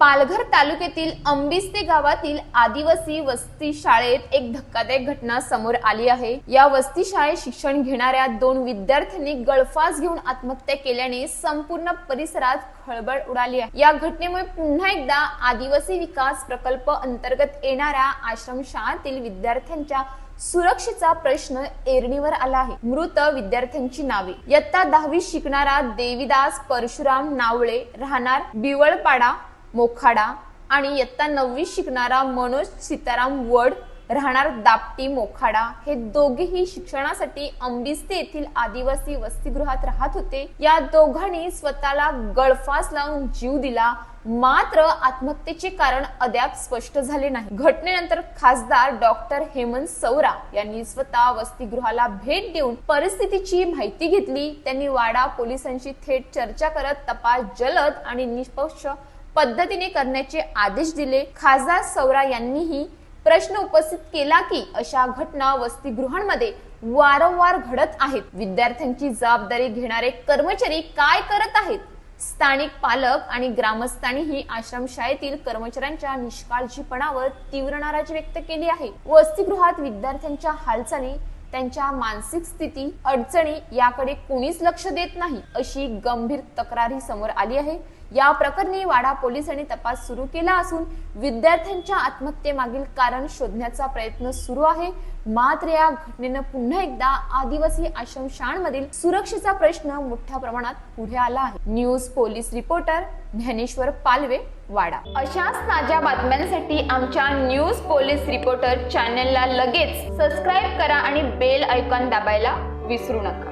पालघर तालुक्यातील अंबिस्ते गावातील आदिवासी वस्ती शाळेत एक धक्कादायक घटना समोर आली आहे. या वस्ती शाळेत शिक्षण घेणाऱ्या दोन विद्यार्थ्यांनी गळफास घेऊन आत्महत्या केल्याने संपूर्ण परिसरात खळबळ उडाली आहे. या घटनेमुळे पुन्हा एकदा आदिवासी विकास प्रकल्प अंतर्गत येणाऱ्या आश्रमशाळातील विद्यार्थ्यांच्या सुरक्षेचा प्रश्न एरणीवर आला आहे. मृत विद्यार्थ्यांची नावे. इयत्ता दहावी शिकणारा देविदास परशुराम नावळे राहणार बिवळपाडा मोखाडा आणि इयत्ता नववी शिकणारा मनोज सीताराम वड राहणार दापटी मोखाडा. हे दोघेही शिक्षणासाठी अंबिस्ते येथील आदिवासी वसतिगृहात राहत होते. या दोघांनी स्वतःला गळफास लावून जीव दिला. मात्र आत्महत्येचे कारण अद्याप स्पष्ट झाले नाही. घटनेनंतर खासदार डॉक्टर हेमंत सौरा यांनी स्वतः वसतिगृहाला भेट देऊन परिस्थितीची माहिती घेतली. त्यांनी वाडा पोलिसांशी थेट चर्चा करत तपास जलद आणि निष्पक्ष पद्धतीने करण्याचे आदेश दिले. खासदार सौरा यांनीही प्रश्न उपस्थित केला की अशा घटना वसतिगृहांमध्ये वारंवार घडत आहेत. विद्यार्थ्यांची जबाबदारी घेणारे कर्मचारी काय करत आहेत? स्थानिक पालक आणि ग्रामस्थांनीही आश्रमशाळेतील कर्मचाऱ्यांच्या निष्काळजीपणावर तीव्र नाराजी व्यक्त केली आहे. वसतिगृहात विद्यार्थ्यांच्या हालचाली त्यांच्या मानसिक स्थिती अडचणी याकडे कोणीच लक्ष देत नाही अशी गंभीर तक्रारही समोर आली आहे. या प्रकरणी वाडा पोलिसांनी तपास सुरू केला असून विद्यार्थ्यांच्या आत्महत्येमागील कारण शोधण्याचा प्रयत्न सुरू आहे. मात्र या घटनेनं पुन्हा एकदा आदिवासी आश्रमशाळांमधील सुरक्षेचा प्रश्न मोठ्या प्रमाणात पुढे आला आहे. News police reporter Dnyaneshwar Palve Wada. अशाच ताज्या बातम्यांसाठी आमच्या न्यूज पोलीस रिपोर्टर चॅनेलला लगेच सबस्क्राईब करा आणि बेल ऐकॉन दाबायला विसरू नका.